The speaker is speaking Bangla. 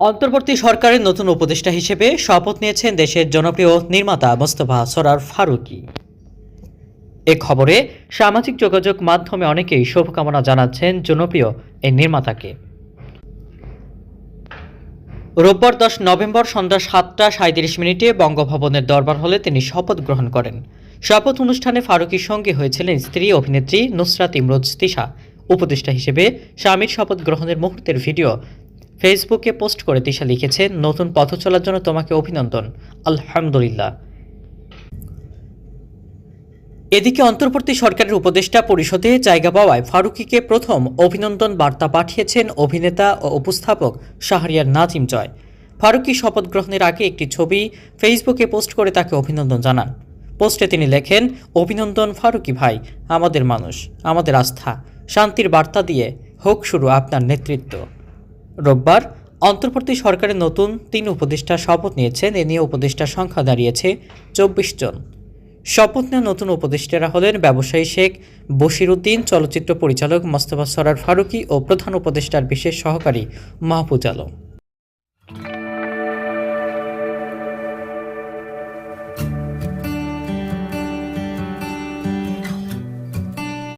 অন্তর্বর্তী সরকারের নতুন উপদেষ্টা হিসেবে শপথ নিয়েছেন দেশের জনপ্রিয় নির্মাতা মোস্তফা সরার ফারুকী। এ খবরে সামাজিক যোগাযোগ মাধ্যমে অনেকেই শুভকামনা জানাচ্ছেন জনপ্রিয় এই নির্মাতাকে। রোববার দশ নভেম্বর সন্ধ্যা সাতটা সাঁত্রিশ মিনিটে বঙ্গভবনের দরবার হলে তিনি শপথ গ্রহণ করেন। শপথ অনুষ্ঠানে ফারুকীর সঙ্গে হয়েছিলেন স্ত্রী অভিনেত্রী নুসরাত ইমরোজ তিশা। উপদেষ্টা হিসেবে স্বামীর শপথ গ্রহণের মুহূর্তের ভিডিও ফেসবুকে পোস্ট করে তিশা লিখেছেন নতুন পথ চলার জন্য তোমাকে অভিনন্দন। আলহামদুলিল্লাহ। এদিকে অন্তর্বর্তী সরকারের উপদেষ্টা পরিষদে জায়গা পাওয়ায় ফারুকিকে প্রথম অভিনন্দন বার্তা পাঠিয়েছেন অভিনেতা ও উপস্থাপক শাহরিয়ার নাজিম জয়। ফারুকি শপথ গ্রহণের আগে একটি ছবি ফেসবুকে পোস্ট করে তাকে অভিনন্দন জানান। পোস্টে তিনি লেখেন, অভিনন্দন ফারুকি ভাই, আমাদের মানুষ, আমাদের আস্থা। শান্তির বার্তা দিয়ে হোক শুরু আপনার নেতৃত্ব। রোববার অন্তর্বর্তী সরকারের নতুন তিন উপদেষ্টা শপথ নিয়েছেন। এ নিয়ে উপদেষ্টার সংখ্যা দাঁড়িয়েছে চব্বিশ জন। শপথ নেওয়া নতুন উপদেষ্টারা হলেন ব্যবসায়ী শেখ বশিরুদ্দিন, চলচ্চিত্র পরিচালক মোস্তফা সরার ফারুকি ও প্রধান উপদেষ্টার বিশেষ সহকারী মাহফুজ আলম।